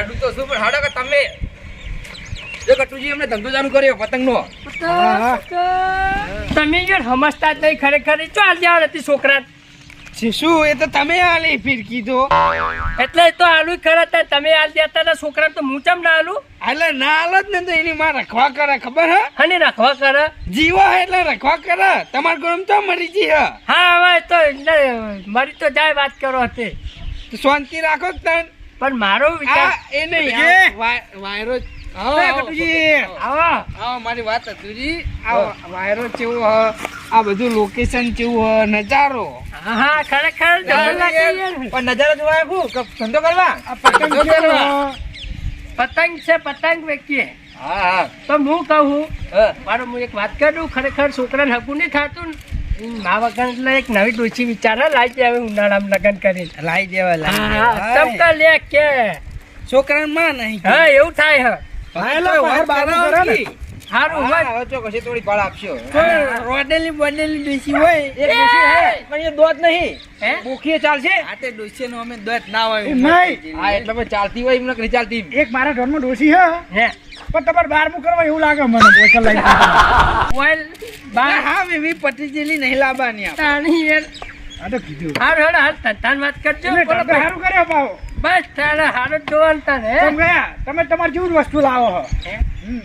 હેડું તો શું પણ હાડો કે તમે? જો કટુજી અમને ધંધો ચાલુ કર્યો પતંગનો. તમે જો સમજતા જ નહીં ખરેખર ચાલ જવા નથી છોકરા. શું એ તો તમે આલી ફિરકી તો એટલે તો આલુ ખરા તમે આલ દેતા હતા છોકરા તો હું ચમ ના આલુ એટલે ના જ ને તો એની માં રખવા કરે ખબર હે? હને રાખવા કરે? જીવો હે એટલે રખવા કરે. તમાર ગરમ તો મરી જી હા. હવે તો મરી મારી તો જાય વાત કરો હતી. તો શાંતિ રાખો તન. પણ મારો વિચાર એ નહીં વાયરો મારી વાત હતી આ વાયરો કેવો હ? આ બધું લોકેશન કેવું હ? નજારો. હા હા ખરેખર. પણ નજારો જોવા ધંધો કરવા? પતંગ? પતંગ છે પતંગ વેચીએ. હા હા. તો હું કહું મારો હું એક વાત કરું ખરેખર છોકરાને હકું નહીં થતું ને. મા વગર એટલે એક નવી ડોસી વિચારે લાવી દે હવે ઉનાળામાં લગ્ન કરી લાઈ દેવા લાઈ. ચમકા લે કે. છોકરાને માં નહીં હા એવું થાય હ. ને. સારું હા, હોય હવે તો કશી થોડી ભાળ આપશો. રોડેલી બોડેલી ડોસી હોય. એ ડોશી હે, પણ એ દોત નહીં. હે? ભૂખીએ ચાલશે? આ તે ડોસીનો અમે દોત ના હોય. નહીં. હા એટલે પણ ચાલતી હોય એમને કરી ચાલતી. એક મારા ઘરમાં ડોસી હે. હે? પણ તમારે બારમું કરવા એવું લાગે મને બોટલ લઈ ઓઇલ બાર. હા મેવી પટી જેલી નહીં લાવવાની આ તાણી યાર આ તો કીધું. હાર હાર હાર તન વાત કરજો. સારું કર્યો પાવો બસ તારે હારો જ જોવાનું તને તમે તમે તમારી જેવું વસ્તુ લાવો હે? હમ.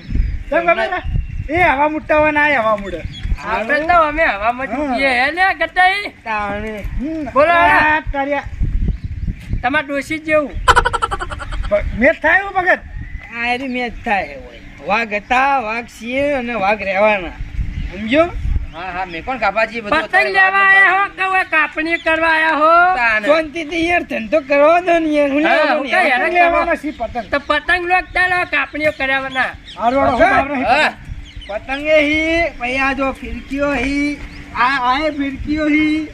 એ હવા મુટ્ટા હોય ના હવા મુડે. આપણે તો અમે હવામાં ચૂકીએ હે. લે ગટાઈ? તાણે. બોલો. તમાર ડોસી જેવું. મેચ થાય એવું ભગત? આ મેચ થાય હોય. વાઘ હતા વાઘ છીએ અને વાઘ રહેવાના. સમજો હા હા મેં કોણ કાપાજી બધું પતંગ લેવા આયા હો કે હવે કાપણી કરવા આયા હો. તાને. શાંતિથી યાર ધંધો કરવા દો ને યાર હું હા, યાર. કઈ હેરાન લેવાનો સી પતંગ. તો પતંગ કાપણીઓ કરાવવાના હું હી પછી જો ફિરકીઓ હી આ આ ફિરકીઓ હી.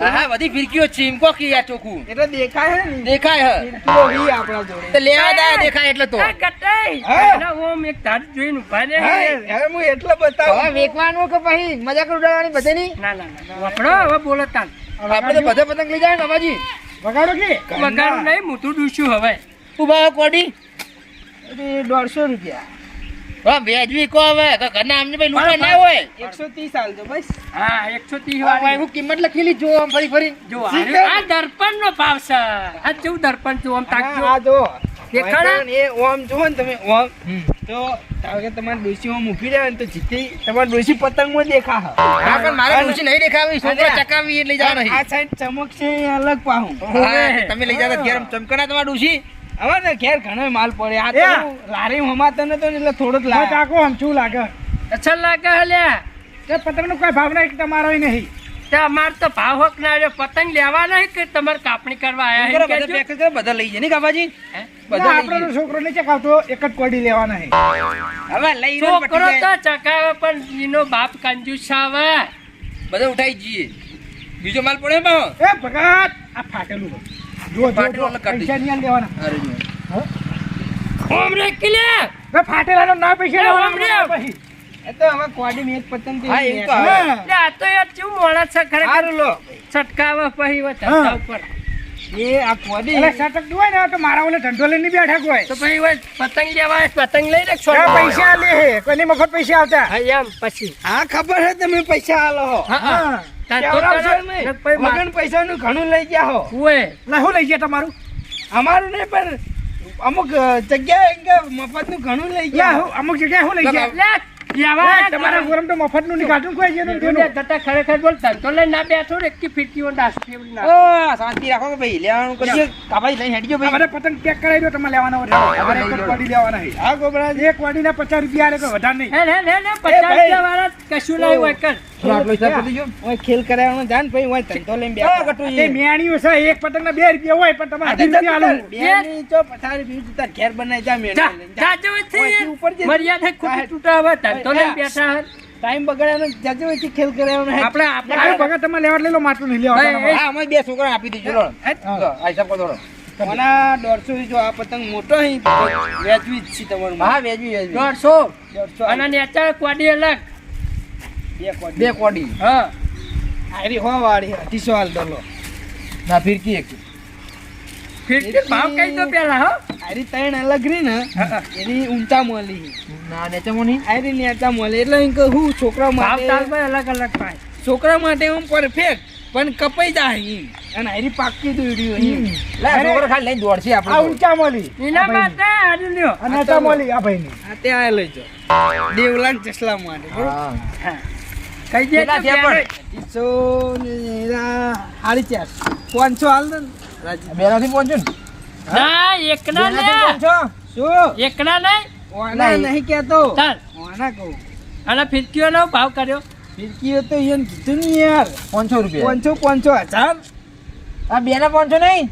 હા બધી ફિરકીઓ ચીમકો કી આ ચોખ્ખું એટલે દેખાય હે ને દેખાય હે. ફિરકીઓ હી આપણા જોડે. તો લેવા દા દેખાય એટલે તો. આ ગટાઈ. હા. એના ઓમ એક તાર જોઈન ઊભા રે હા, હવે હું એટલે બતાવું. હવે વેકવાનું કે પછી મજાક ઉડાડવાની બધાની ના ના ના વપડો હવે બોલો તાન. આપણે તો બધા પતંગ લઈ જાય ને બાબાજી. વગાડો કે? વગાડું નહીં મોટું ડૂસ્યું હવે. ઊભા કોડી. અરે, દોઢસો રૂપિયા. વેજવી કો હવે. તો ઘરના આમને ભાઈ લૂંટવા ના હોય. એકસો ત્રીસ હાલજો બસ. હા એકસો ત્રીસ હવે વાળી. હું કિંમત લખેલી જો આમ ફરી ફરી. જો આ દર્પણ નો ભાવ છે. આ કેવું દર્પણ છે આમ તાકજો આ જો. દેખાડે? એ ઓમ જુઓ ને તમે ઓમ. તો ધારો કે તમારી ડોશી ઓમ ઊભી રહે ને તો જીતી. તમારે ડોશી પતંગમાં દેખા હા પણ મારે ડોસી નહીં દેખાવી. છોકરો ચકાવી એટલે લઈ જવાનો આ સાઈડ ચમક છે અલગ પાહું. તમે લઈ જતા ગરમ ચમકણા તમારા ડોશી. હવે ને ઘેર ઘણો માલ પડે. આ. તો લારી હમાતો નતો તો એટલે થોડો જ લાગે. આમ શું લાગે? અચ્છા લાગે હલે તે પતંગનો કોઈ ભાવ નહીં તમારો નહીં. તે અમાર તો ભાવ હોક ના રે પતંગ લેવા નહીં કે તમારે કાપણી કરવા આયા બધા. પેક કરે બધા લઈ જાય. ને કાપાજી બધા આપણો છોકરો નહીં ચકાવતો એક જ કોડી લેવાના છે હવે લઈ રહ્યો છોકરો તો ચકાવે પણ એનો બાપ કંજૂસ આવે બધા ઉઠાઈ જઈએ. બીજો માલ પડે બા એ ભગત આ ફાટેલું. જો જો, પૈસા નહીં લેવાના. ઓમ રે કિલે! બે ફાટેલાનો ના પૈસા લેવાના વાપર્યા. પછી. એ તો હવે કોડી હા, તો હવે. આ તો યાર છે ખરેખર લો. છટકાવે પછી હવે હા. ઉપર. એ આ કોડી. એટલે સટકતું હોય ને તો મારા ઓલે ધંધો લઈને નહીં બેઠા કોઈ. તો પછી હવે પતંગ લેવા પતંગ લઈ રે આ પૈસા લે હે કોઈની મફત પૈસા આવતા. હા એમ પછી. હા ખબર હે તમે પૈસા આલો હો. હા. ને ઘણું લઈ ગયા હો. શું લઈ ગયા તમારું? અમારું નહીં પણ અમુક જગ્યાએ એમ કે ઘણું લઈ ગયા. અમુક જગ્યાએ શું લઈ ગયા? તમારા ગોરમ તો કાઢું કોઈ તતા ખરેખર બોલ ધંધો લઈને ના બેઠો રે કે ફીરકીઓ ઓ શાંતિ રાખો ભાઈ લેવાનું કરીએ કાપાજી લઈને હેડજો ભાઈ. બધા પતંગ પેક કરાવી દો તમારે લેવાના અમારે એક જ લેવાના છે. હા ગોબરા એક કોડીના પચાસ રૂપિયા આલે કોઈ વધારે નહીં. હે, હે. રૂપિયા વાળા કશું હોય જો. ખેલ કરાવવાનો જાન ભાઈ ઓય ધંધો લઈને બેઠા. કટુજી. મેણીઓ છે એક પતંગના બે રૂપિયા હોય પણ તમારે રૂપિયા આલું. બે? ની પથારી બીજું તાર ઘેર બનાવી જા જાજો ઉપર જઈ. મર્યાદા ખોટી તૂટા ધંધો લઈને બેઠા ટાઈમ બગાડ્યાનો જાજુ વચ્ચે ખેલ કરાવવાનો આપણે આપણે ભગત લેવા લઈ લો માટલું નહીં એ, એ, લેવા હા અમે બે છોકરા આપી લો, આ હિસાબ કરો દોઢસો જો આ પતંગ મોટો વેચવી જ છે તમારું. હા વેચવી વેજવી દોઢસો. દોઢસો. અને નેચર કોડી અલગ. બે કોડી. હા. આરી હો વાળી અઢીસો હાલ દો ના ફિરકી એક. ફિરકી ભાવ કઈ તો પેલા હો. આરી ત્રણ અલગ રહી ને એની ઊંચા મોલી. ના નેચમોની આરી નેચા મોલી. એટલે એમ હું છોકરા ભાવ માટે અલગ અલગ પાય છોકરા માટે હું પરફેક્ટ પણ કપાઈ જાય અને આરી પાકી દોડ્યું અહીં લે છોકરો ખાલી લઈને દોડશે આ ઊંચા મળી એના માટે હારી લ્યો. આ નેતા મળી આ ભાઈની. આ ત્યાં લઈ જો દેવલાન ચસલા માટે હા. કઈ દે પણ? ને એરા સાડી ચારસો પાંચસો હાલ દે ને. રાજી. બેનાથી પહોંચો ને. ના એકના બેનાથી શું? એકના નહીં ઓના નહીં. કહેતો. ચાલ. ઓના કહું. અને ફિરકીઓનો ભાવ કર્યો. ફિરકીઓ તો એને કીધું ને યાર. પાંચસો રૂપિયા. પાંચસો પાંચસો હજાર આ બેના પાંચસો નહીં?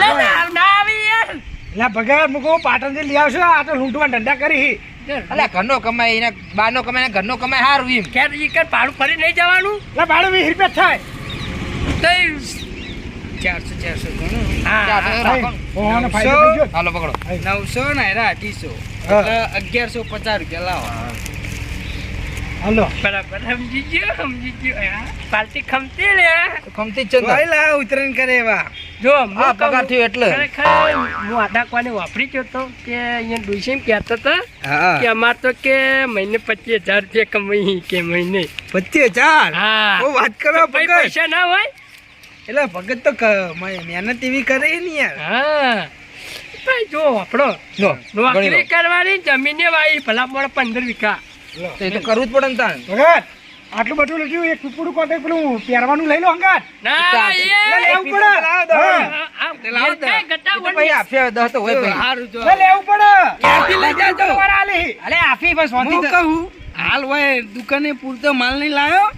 લે ના ના આવી યાર. એટલે ભગત મૂકો પાટણથી લઈ આવશો. આ તો લૂંટવા ધંધા કરી. અલ્યા ઘરનો કમાય એને બારનો કમાય ને ઘરનો કમાય હારું એમ. ક્યારે ઈ કર ભાડું ફરી નહીં જવાનું? એટલે ભાડું વીસ રૂપિયા થાય. તો ચારસો ચારસો ઘણું ચારસો હા રાખો ને. ઓને ફાયદો થઈ ગયો? હાલો પકડો. નવસો ને એરા અઢીસો. અગિયારસો પચાસ રૂપિયા લાવો. હાલો. બરાબર સમજી ગયો સમજી ગયો. પાર્ટી ખમતી લે ખમતી જ છે ને જોઈ લા ઉતરણ કરે એવા. જો આ પગાર થયો એટલે. ખરેખર હું આડા કોને વાપરી ગયો તો કે અહીંયા ડુસીમ કહેતો હતો કે અમાર તો કે મહિને પચીસ હજાર રૂપિયા કમાઈ કે મહિને. પચીસ હજાર? હા. વાત કરો પૈસા ના હોય? એટલે ભગત તો મહેનત એવી કરે ને યાર. હા. ભાઈ જો આપણો નોકરી કરવાની જમીને વાઈ ભલા મોડા પંદર વીઘા. તો તો કરવું જ પડે ને તાણ. ભગત આટલું બધું લખ્યું એક ટુકડું કોટે પેલું પહેરવાનું લઈ લો અંગાત ના. એ લેવું પડે. લાવો દો. હા. આ- આ તે લાવો એ કઈ ગટા એ તો વળી. ભાઈ આપ્યા દસ તો હોય ભાઈ. હારું જો. લેવું પડે. ક્યાંથી લઈ જાજો? આલી. અલે આપી બસ હું કહું? હાલ હોય દુકાને પૂરતો માલ નહીં લાયો.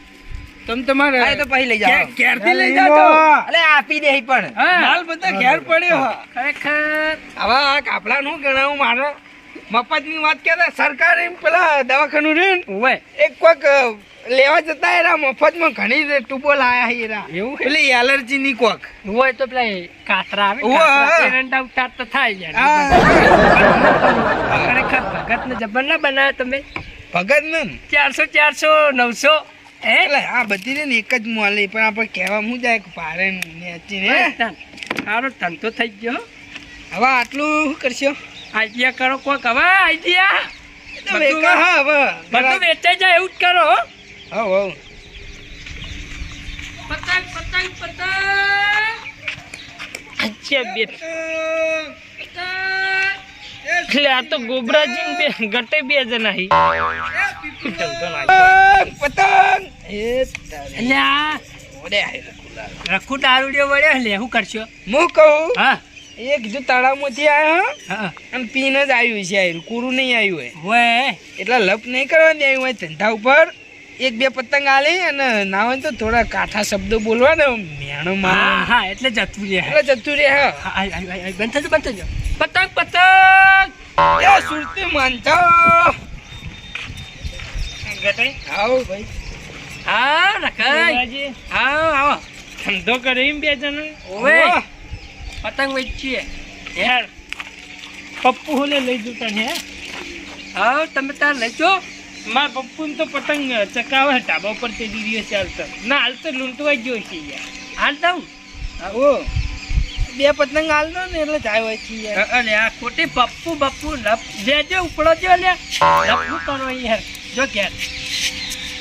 તમે તમારે એ તો પછી લઈ જાઓ. ક્યારથી લઈ જાજો. અલે આપી દે પણ. માલ બધા ઘેર પડ્યો. હા. ખરેખર. હવે આ નું ગણાવું મારે. મફત વાત કહેતા સરકાર એમ પેલા દવાખાનું રે હોય એક અ, લેવા જતા એરા મફતમાં ઘણી ટૂબો લાયા એરા. એવું? પેલી એલર્જી ની કોક હોય તો પેલા કાતરા આવે એરંડા ઉતાર તો થાય હા. ખરેખર ભગત ને જબર ના બનાવ્યો તમે. ભગત ને. ચારસો ચારસો નવસો હે? એટલે આ બધી ને એક જ મોલે પણ આપણે કહેવા હું જાય ભારે ને સારો ધંધો થઈ ગયો હવે આટલું શું કરશો? આઈડિયા કરો કોક હવે આઈડિયા. હા બધું વેચાઈ જાય એવું જ કરો હો. હવ હવ પતંગ પતંગ પતંગ. અચ્છા બે. એટલે આ તો ગોબરાજી બે ગટે બે જણા હી. પતંગ પતંગ એ અલ્યા ઓડે રખુ દારૂડિયો વળ્યો લે શું કરશો? હું કહું? હા. એક જો તળાવમાંથી આવ્યો હા. અને પીને જ આવ્યું છે આયરું. કુરું નહીં આવ્યું હોય. હોય. એટલે લપ નહીં કરવાની આવ્યું હોય ધંધા ઉપર. એક બે પતંગ આલે અને ના હોય તો થોડા કાઠા શબ્દો બોલવાના મેણો હા હા એટલે જતું રે એટલે જતું રે હા. બંધ થજો બંધ થજો. પતંગ પતંગ! એ સુરતી માનતો. આવો ભાઈ. હા ગોબરાજી હા આવો ધંધો કરી બે જણ. ઓવે. પતંગ વેચીએ. યાર પપ્પુ હોલે લઈ જતા ને હા. તમે તાર લેજો મારા પપ્પુ તો પતંગ ચકાવે ટાબા ઉપર તે દીધીઓ ચાલતો ના હાલ તો લૂંટવા જ જોઈ છે યાર. હાલ દઉં આવો બે પતંગ હાલ દો ને એટલે જાય હોય છે યાર. અરે આ ખોટી પપ્પુ બપ્પુ લપ જે ઉપડો જો લે લપનું કરો યાર? જો ઘેર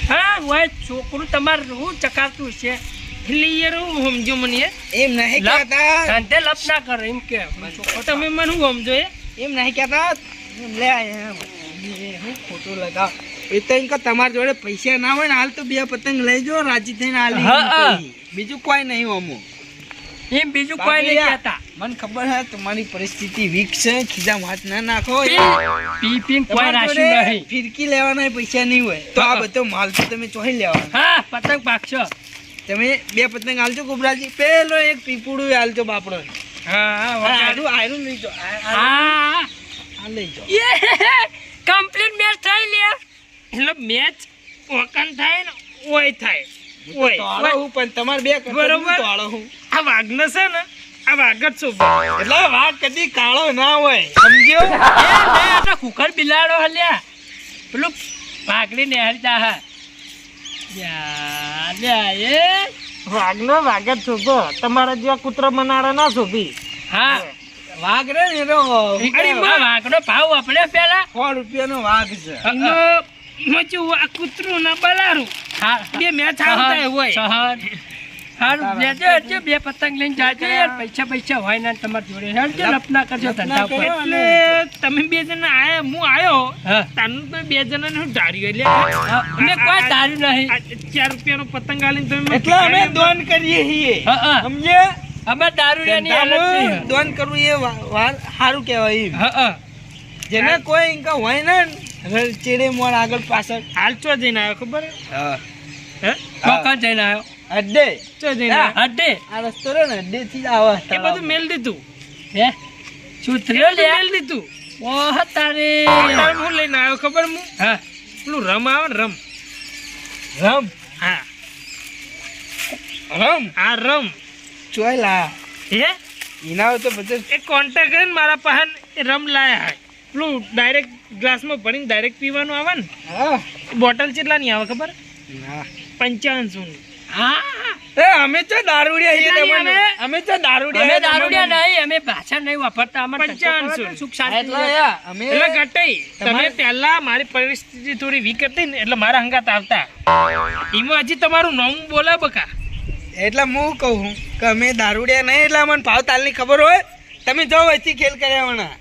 હા હોય છોકરું તમારું હું ચકાતું છે? ક્લિયર યાર હું સમજો મને એમ નહીં કહેતા. ધંધે લપ ના કરો એમ કે. છોકરો તમે મને હું સમજો એ એમ નહીં કહેતા. લે હું ખોટું લગાવ. એ તો એમ કે તમારા જોડે પૈસા ના હોય ને હાલ તો બે પતંગ લઈ જો રાજી થઈને હાલી હા, હા. બીજું કોઈ નહીં અમો એમ બીજું કોઈ નહીં કહેતા. મને ખબર છે તમારી પરિસ્થિતિ વીક છે ખીજા વાત ના નાખો. પી પી કોઈ રાશી નહીં. ફિરકી લેવાના પૈસા નહીં હોય. તો આ બધો માલ તો તમે ચોહી લેવાનો. હા પતંગ પાકશો. તમે બે પતંગ હાલજો ગોબરાજી. પેલો એક પીપુડું હાલજો બાપડો. હા હા. આયરું લઈ જો આ લઈ જાઓ. કમ્પ્લીટ મેચ થઈ લે. એટલે મેચ ઓકન થાય ને ઓય થાય. ઓય. હું પણ તમારે બે બરોબર. આ વાઘનો છે ને આ વાઘ જ એટલે વાઘ કદી કાળો ના હોય. સમજ્યો? એ લે આ તો કુકર બિલાડો હલ્યા. પેલું ભાગડી નેહરી જા હા. યા એ. વાઘનો વાઘ જ શોભો તમારા જેવા કૂતરો મનાડો ના શોભી હા. વાઘ રે ને એનો અરે માં વાઘનો ભાવ આપણે પેલા સો રૂપિયાનો વાઘ છે. મચું આ કૂતરું ના બલારું. હા. બે મેચ આવતા હોય. સહન લેજો એટલે બે પતંગ લઈને જાજો યાર. પૈસા પૈસા હોય ને તમારી જોડે. હેડજો લપના કરજો ધંધા ઉપર. એટલે તમે બે જણા આયા હું આયો. તાનું તો બે જણા હું ધાર્યું એટલે અમે કોઈ નહીં. ચાર રૂપિયાનો પતંગ આલીને તમે એટલે અમે દોન કરીએ છીએ. અમે દારૂડિયાની હાલત દોન કરવું એ વાર- સારું કહેવાય એમ. હા, હા. જેને કોઈ ઇનકા હોય ને મોર આગળ પાછળ હાલચો જઈને આવ્યો ખબર હે? હા? જઈને આવ્યો? અડ્ડે ચો જઈને હા. અડે. આ રસ્તો રે ને અડ્ડે થી આવે એ બધું મેલ દીધું. હે? શું થયો લે મેલ દીધું. ઓહ તારે. હું લઈને આવ્યો ખબર હું હા. પેલું રમ આવે ને રમ. રમ? હા. રમ? આ રમ. ચોય લા. હે? એના તો બધા એ કોન્ટેક્ટ કરીને મારા પહાન રમ લાયા હોય પેલું ડાયરેક્ટ ગ્લાસમાં ભરીને ડાયરેક્ટ પીવાનું આવે ને? હા. બોટલ કેટલા ની આવે ખબર? ના. પંચાવનસો ની. હા. એ અમે તો દારૂડિયા છીએ તમને. અમે તો દારૂડિયા અમે દારૂડિયા નહીં અમે ભાષા નહીં વાપરતા અમારે પંચાવનસો. સુખ શાંતિ એટલે અમે એટલે ઘટાઈ તમે પહેલા મારી પરિસ્થિતિ થોડી વીક હતી ને એટલે મારા હંગાત આવતા. એમાં હજી તમારું નવું બોલે બકા. એટલે હું કહું કે અમે દારૂડિયા નહીં એટલે અમને ભાવ તાલની ખબર હોય. તમે જો વચ્ચે ખેલ કર્યા વણા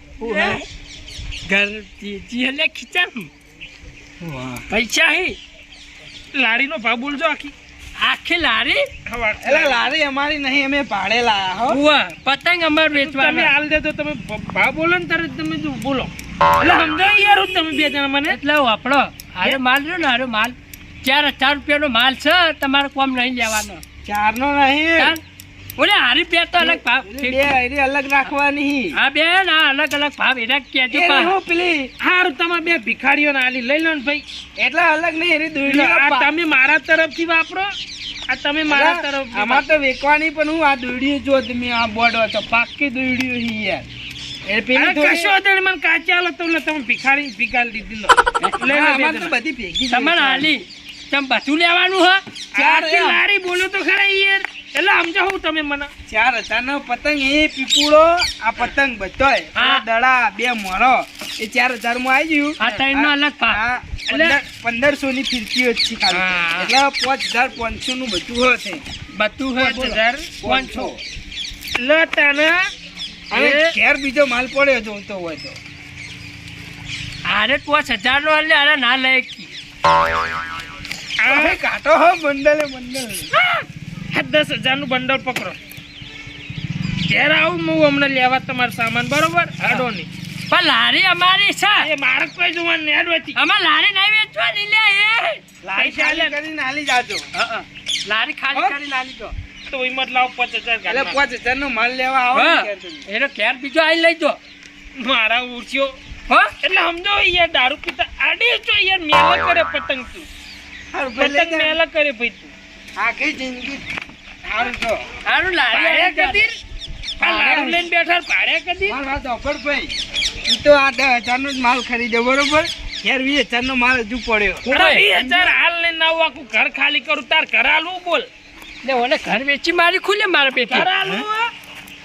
ઘર જી- જી એટલે ખીચામ પૈસા હી? લારીનો ભાવ બોલજો આખી. આખી લારી? એટલે લારી અમારી નહીં અમે ભાડે લાયા હો પતંગ અમાર તમે હાલ દે તો તમે ભાવ બોલો ને તરત તમે બોલો. એટલે સમજાય યાર તમે બે જણા મને? એટલે વાપડો હારો માલ રહ્યો ને હારો માલ. ચાર હજાર રૂપિયાનો માલ છે તમારે કોમ નહીં લેવાનો. ચાર નો નહીં ઓલે હારી બે તો અલગ ભાવ. બે હારી અલગ રાખવાની. હા બે ના અલગ અલગ ભાવ એના કેજો પા. હું પેલી હારું તમે બે ભિખારીઓને આલી લઈ લો ને ભાઈ. એટલે અલગ નહીં એરી એટલે આ તમે મારા તરફથી વાપરો? આ તમે મારા તરફ આમાં તો વેકવાની પણ હું આ દોરડી જો તમે આ બોર્ડ તો પાકી દોરડી હી યાર. એ પેલી કશો મને કાચી આલો તો તમે ભિખારી ભિખારી દીધી લો. લો. બધી ભેગી તમારે હાલી. તમે પાછું લેવાનું હ? ચાર આખી લારી બોલો તો ખરા યાર એટલે સમજાવું તમે મને. ચાર હજારનો પતંગ એ પીપુડો આ પતંગ બધોય. આ દડા બે મોરો. એ ચાર હજારમાં આવી ગયું. આ ત્રણનો અલગ પા એટલે પંદરસો ની ફીરકીઓ છે ખાલી. એટલે પાંચ હજાર પાંચસો નું બધું હશે છે. બધું હે પાંચ હજાર પાંચસો. એટલે તને અને ઘેર બીજો માલ પડ્યો જોતો હોય તો. હારે પાંચ હજાર નો એટલે અરે ના લે હવે હો બંડલે બંડલ. દસ હજારનું બંડલ પકડો. ત્યારે આવું હું હમણાં લેવા તમારો સામાન બરોબર? હાડો નહીં. પણ લારી અમારી છે. એ મારે કોઈ જોવાનું નહીં હાડવાથી અમાર લારી નહીં વેચવાની લે એ. લારી ખાલી કરીને હાલી જાજો. લારી ખાલી હા? કરી નાલી તો તો એમાં જ લાવો પાંચ હજાર એટલે. પાંચ હજાર નો માલ લેવા આવો. એનો ઘેર બીજો આઈ લઈજો મારા ઉઠ્યો હા? એટલે સમજો યાર દારૂ પીતા આડી છો યાર મેલા કરે પતંગ તું. પતંગ જા. મેલા કરે ભાઈ તું આખી જિંદગી હારું છો હારું લારી પાડ્યા આ લાડુ લઈને બેઠા પાડ્યા કદીર માલ વાત ભાઈ. તો આ દસ હજાર નો જ માલ ખરીદ્યો બરોબર? યાર વીસ હજાર નો માલ હજુ પડ્યો. વીસ હજાર હાલ લઈને આવું આખું ઘર ખાલી કરું તાર ઘર હાલવું બોલ. ને ઓલે ઘર વેચી મારી ખુલે મારા પેટી ઘર હાલવું?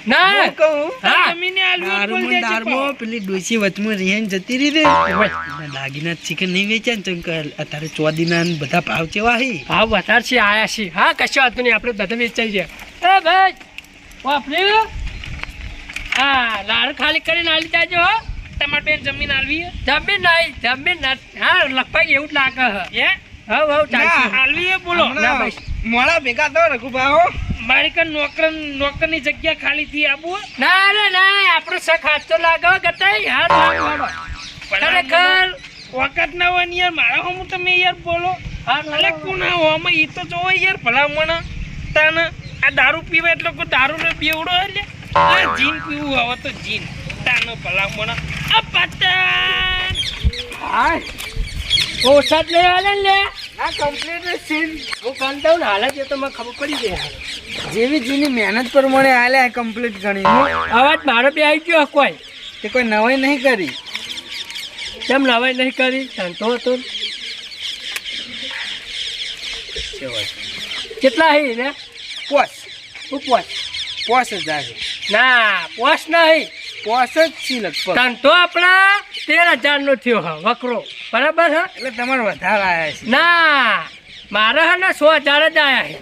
ના. કહું? હા. જમીને હાલવું જ બોલ દારૂમાં પેલી ડોસી વચમાં રહેન જતી રહી ને દાગીના ચિકન નહીં વેચ્યા ને તો અત્યારે ચોદીના બધા ભાવ કેવા હી. ભાવ વધાર છે આયા છે. હા કશો વાંધો નહીં આપણે બધા વેચાઈ જાય. એ ભાઈ વાપરી હા લાડ ખાલી કરીને આલી જાજો હો. તમારે બેન જમીન આલવી? જમીન નહીં જમીન હા લગભગ એવું જ લાગે હે હા? હવ હવ ચાલશે. હે બોલો. મોડા ભેગા તો રઘુભાઈ મારી કન નોકર નોકરની જગ્યા ખાલી થી આબુ? ના રે ના આપણો સખ હાથો લાગો ગતાઈ હા લાગો ખરેખર વખત ના હોય ને યાર મારા હું તમે યાર બોલો. અલે કોના હોમાં? ઈ તો જોવો યાર ભલામણ તાન આ દારૂ પીવે એટલે કોઈ દારૂ ને બેવડો એટલે આ જીન પીવું હવે તો જીન. તાનો ભલા ભલામણ. આ પતંગ! હા. ઓછા લે લઈ આલે લે. ના કમ્પ્લીટ સીન હું કંટાળું ને હાલે છે તો મને ખબર પડી ગઈ. જેવી જેની મહેનત પ્રમાણે હાલ્યા કમ્પ્લીટ ગણી હું અવાજ મારો બી આવી ગયો કોઈ? તે કોઈ નવાઈ નહીં કરી. કેમ નવાઈ નહીં કરી? ધંધો હતો. કેટલા હી ને? પોસ. ઉપવાસ પોસ? હજાર ના પોસ નહીં. પોસ જ છે લગભગ. ધંધો આપણા તેર હજાર નો થયો હ વકરો. બરાબર હા એટલે તમારે વધારે આવ્યા છે. ના મારા હે ને સો હજાર જ આવ્યા છે.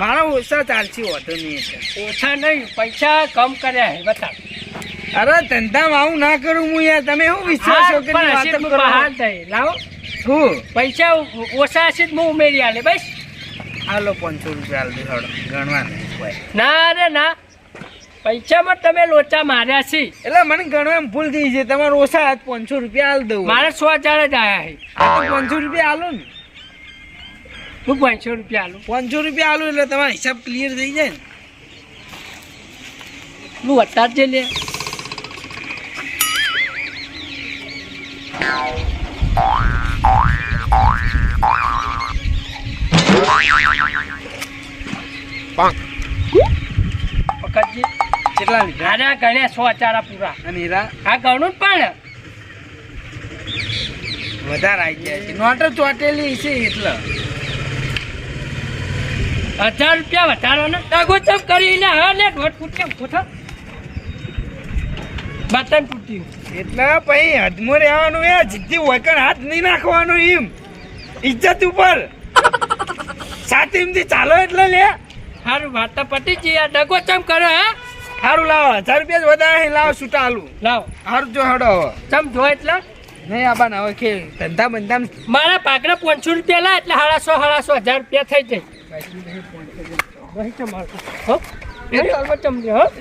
મારા ઓછા ચાલશે વધુ નહીં ઓછા નહીં પૈસા કમ કર્યા છે બતા. અરે ધંધામાં આવું ના કરું હું યાર. તમે શું વિશ્વાસ કરો? લાવો. શું? પૈસા ઓછા હશે હું ઉમેરી આલે બસ. હાલો પાંચસો રૂપિયા હાલ દે ગણવા ના રે ના. પૈસામાં તમે લોચા માર્યા છે. એટલે મને ગણવામાં ભૂલ થઈ છે. તમારે ઓછા હાથ પાંચસો રૂપિયા હાલ દઉં. મારે સો હજાર જ આવ્યા છે. પાંચસો રૂપિયા હાલો ને. હું પાંચસો રૂપિયા આલું? પાંચસો રૂપિયા હાલો એટલે તમારો હિસાબ ક્લિયર થઈ જાય ને. હું છે લે. પકડજી. કેટલા લીધા? આના સો હજાર પૂરા. અને હીરા આ ગણું પણ. વધારે આવી ગયા છે. નોટો ચોટેલી છે એટલે. હજાર રૂપિયા વધારાના દગોચમ કરીને હા લે દોઢ ફૂટ ફૂટા. બટન તૂટ્યું એટલે પછી હદમાં રહેવાનું એ જીદ્દી વગર હાથ નહીં નાખવાનો એમ. ઇજ્જત ઉપર. સાથે એમથી ચાલો એટલે લે. સારું વાત તો પતી ગઈ. આ દગોચમ કરો હે? સારું લાવો હજાર રૂપિયા જ વધારે લાવો છૂટા આલું લાવો. સારું જો હડો ચમ જો એટલે? નહીં આબાને હવે કે ધંધા બંધા મારા પાકડા પાંચસો રૂપિયા લા એટલે સાડાસો સાડાસો હજાર રૂપિયા થઈ જાય.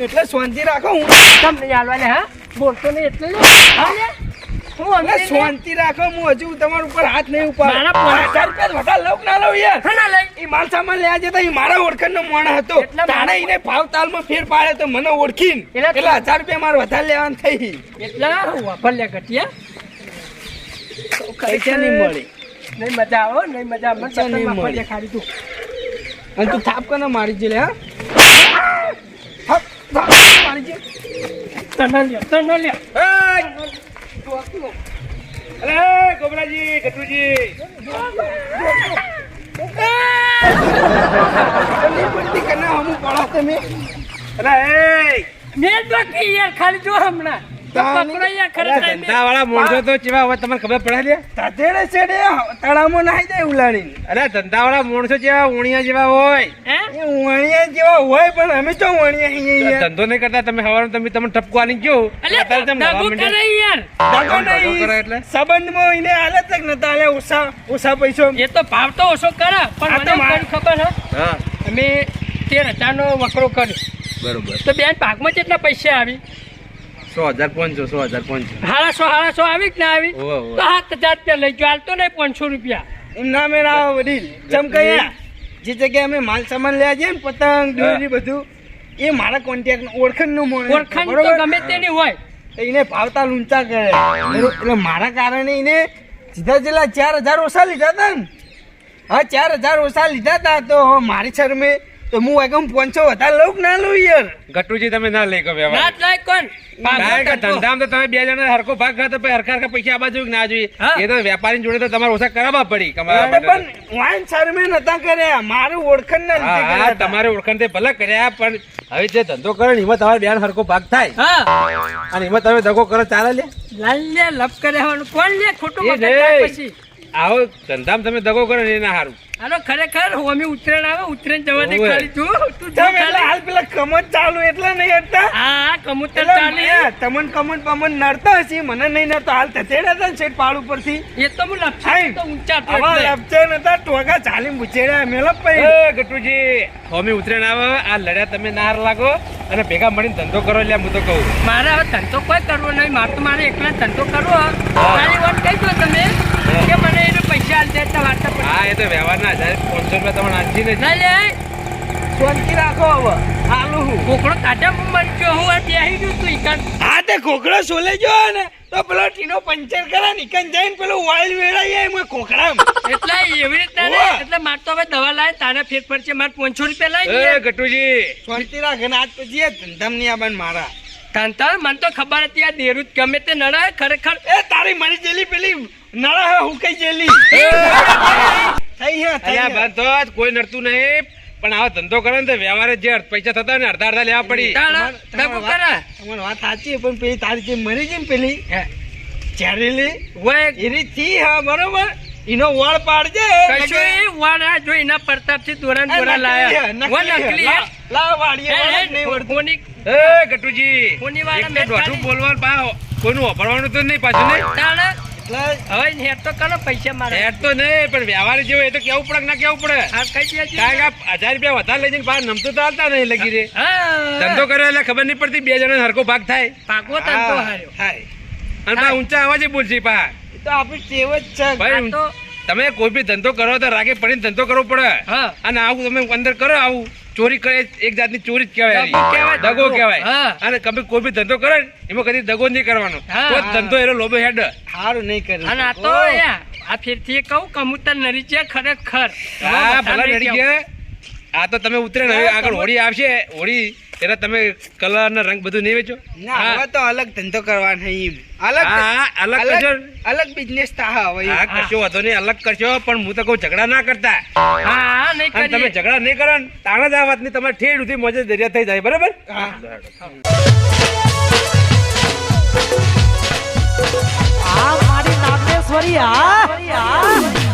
એટલે શાંતિ રાખો હું. તમને નહીં હાલવા હા? બોલતો નહીં એટલે. હા લે હું એટલે શાંતિ રાખો હું હજુ તમારા ઉપર હાથ નહીં ઉપર મારા હજાર રૂપિયા વધારે લઉં ના લઉં યાર. ના લઈ. એ માલ સામાન લેવા જતા એ મારા ઓળખાણનો માણસ હતો. તાણે એને ભાવ તાલમાં ફેર પાડે તો મને ઓળખીને. એટલે હજાર રૂપિયા મારે વધારે લેવાનું થઈ. એટલે વાપર લે ઘટિયા. પૈસા નહીં મળે. નહીં મજા આવો નહીં મજા પૈસા નહીં મળે. ખાલી તું. અને તું થાપ કને મારી જે લે હા? થાપ થાપ મારી જે તને લે તને લે અરે ગોબરાજી ગટુજી કના હમું પડા તમે અરે મેં તો કી યાર ખાલી જો હમણાં. ધંધાવાળા માણસો તો કેવા હોય તમને ખબર પડે તાતેડે છેડે નાહી જાય ઉલાડીને અરે ધંધાવાળા માણસો જેવા ઉણિયા જેવા હોય. હે? એ જેવા હોય પણ અમે તો વણિયા અહીંયા. ધંધો નહીં કરતા તમે હવારમાં તમે તમને ટપકો આની ગયો અલ્યા અત્યારે તમે કરે યાર. નહીં. એટલે? સંબંધમાં એને હાલે તક નતા હાલે ઓછા ઓછા પૈસો. એ તો ભાવ તો ઓછો કરે પણ આ તો મને ખબર હા. અમે તેર હજારનો વકરો કર્યો. બરોબર. તો બેન ભાગમાં કેટલા પૈસા આવી? સો હજાર પાંચસો સો હજાર પાંચસો. હાડાસો હાડાસો આવી કે ના આવી. તો સાત હજાર રૂપિયા લઈ ગયો હાલતો નહીં પાંચસો રૂપિયા. એમ ના મેં ના વડીલ ચમ જે જગ્યાએ અમે માલ સામાન લેવા જઈએ ને પતંગ દોરી બધું એ મારા કોન્ટેક્ટ ઓળખણનું મળે ઓળખાણ તો ગમે તેની હોય. એને ભાવતા લૂંચા કરે. એટલે મારા કારણે એને સીધા જેલા ચાર હજાર ઓછા લીધા હતા ને. હા ચાર હજાર ઓછા લીધા હતા તો મારી શરમે તો હું એકમ પાંચસો વધારે લઉં ના લઉં યાર? ગટુજી તમે ના લઈ ગયો ના લાયક કોણ ધંધામાં તો તમે બે જણા હરકો ભાગ ખાતો પછી હરખા હરખા પૈસા આવવા જોઈએ ના જોઈએ. એ તો વેપારી જોડે તો તમારે ઓછા કરાવવા પડી. પણ વાઈન શરમે નતા કર્યા. મારું ઓળખણ ના લીધે કર્યા. તમારે ઓળખાણ તે ભલે કર્યા પણ હવે જે ધંધો કરે ને એમાં તમારે બેન હરકો ભાગ થાય. અને એમાં તમે ધગો કરો ચાલે લે. લાલ લે લપ કરે કોણ લે? ખોટું. પછી. આવો ધંધામાં તમે દગો કરો ને એના ના સારું હાલો ખરેખર હોમી ઉત્તરાયણ આવે ઉત્તરાયણ જવા દે ખાલી તું તું જો એટલે હાલ પેલા કમત ચાલુ એટલે નહીં હટતા? હા એટલે ચાલે. મેં કમન પમન નડતા હશે મને નહીં નડતો. હાલ તતેડા હતા ને શેઠ પાડ ઉપરથી. એ તો હું લપસી તો ઊંચા તો આવા એટલે. લપચે નતા ટોગા ચાલી બુચેડા મેલપ પઈ એ ગટુજી હોમી ઉતરેણ આવે આ લડ્યા તમે નાર લાગો અને ભેગા મળીને ધંધો કરો એટલે હું તો કહું. મારે હવે ધંધો કોઈ કરવો નહીં મારે તો મારે એકલા ધંધો કરવો. મારી વાત કહી દો તમે. કે મને એને પૈસા આલ દે તો વાત તો પતી. હા એ તો વ્યવહારના હજાર પાંચસો રૂપિયા તમને આલજી ને ના લે. શાંતિ રાખો હવે. હાલું હું. કોકડો કાઢા હું મરી હું આ બેહી ગયું તું ઈકાન. હા તે ખોખડો સોલે જો ને તો પેલો ટીનો પંચર કરે નીકન જઈને પેલું વાઇલ વેળાઈ એમાં ખોખડામ એટલે એવી રીતના ને એટલે મારે તો હવે દવા લાવે તારે ફેર પડશે મારે પાંચસો રૂપિયા લાવી ગટુજી. શાંતિ રાખ ને આજ પછી ધંધામ નહીં મારા. તાંતા મને તો ખબર હતી આ દેરું ગમે તે નડાય ખરેખર એ તારી મરી જેલી પેલી નળા હે કઈ જેલી. થઈ હે અલ્યા. બંધો કોઈ નડતું નહીં પણ આવો ધંધો કરે ને વ્યવહાર જે પૈસા થતા ને અડધા અડધા લેવા પડી. તમારી વાત- સાચી પણ પેલી તારી જે મરી છે ને પેલી ઝેરીલી હોય એરી થી હા બરોબર? એનો વાળ પાડજે. કશું એ વાળા જો એના પ્રતાપથી દોરા દોરા લાયા. નકલી લાવ વાડીએ નહીં વળતું. એ ગટુજી એક તો બોલવાનું પા કોઈનું વાપરવાનું તો નહીં પાછું નહીં? તાણા હવે હેર તો કરો પૈસા મારે. હેડ તો નહીં પણ વ્યવહાર જેવો એ તો કેવું પડે ના કેવું પડે. કારણ કે હજાર રૂપિયા વધારે લઈ જઈને પાછા નમતું તો હાલતા નહીં લગી રે ધંધો કર્યો એટલે ખબર નહીં પડતી બે જણા હરકો ભાગ થાય. પાકો ધંધો હાર્યો હાય. અને ઊંચા અવાજે બોલશે પા તો આપણી ટેવ જ છે. ભાઈ તો તમે કોઈ બી ધંધો કરો તો રાગે પડીને ધંધો કરવો પડે. હા. અને આવું તમે અંદર કરો આવું. ચોરી કરે એક જાતની ચોરી જ કહેવાય દગો કહેવાય. અને તમે કોઈ બી ધંધો કરે ને એમાં કદી દગો નહીં કરવાનો. તો ધંધો એનો લોભો હેડ. સારું નહીં કરે અને આ તો આ ફેરથી કહું કમુતર નરી છે ખરેખર. હા ભલા નરી ગયા આ તો તમે ઉતરે ને આગળ હોળી આવશે હોળી એટલે તમે કલર ને રંગ બધું નહીં વેચો? ના હવે તો અલગ ધંધો કરવાનો એમ. અલગ અલગ અલગ બિઝનેસ તા હવે હા કરશો વાંધો નહીં અલગ કરશો પણ હું તો કહું ઝઘડા ના કરતા. હા તમે ઝઘડા નહીં કરો ને તાણા જ આ વાતની તમારે ઠેર સુધી મજે દરિયા થઈ જાય બરાબર? આ મારી નાગેશ્વરી આ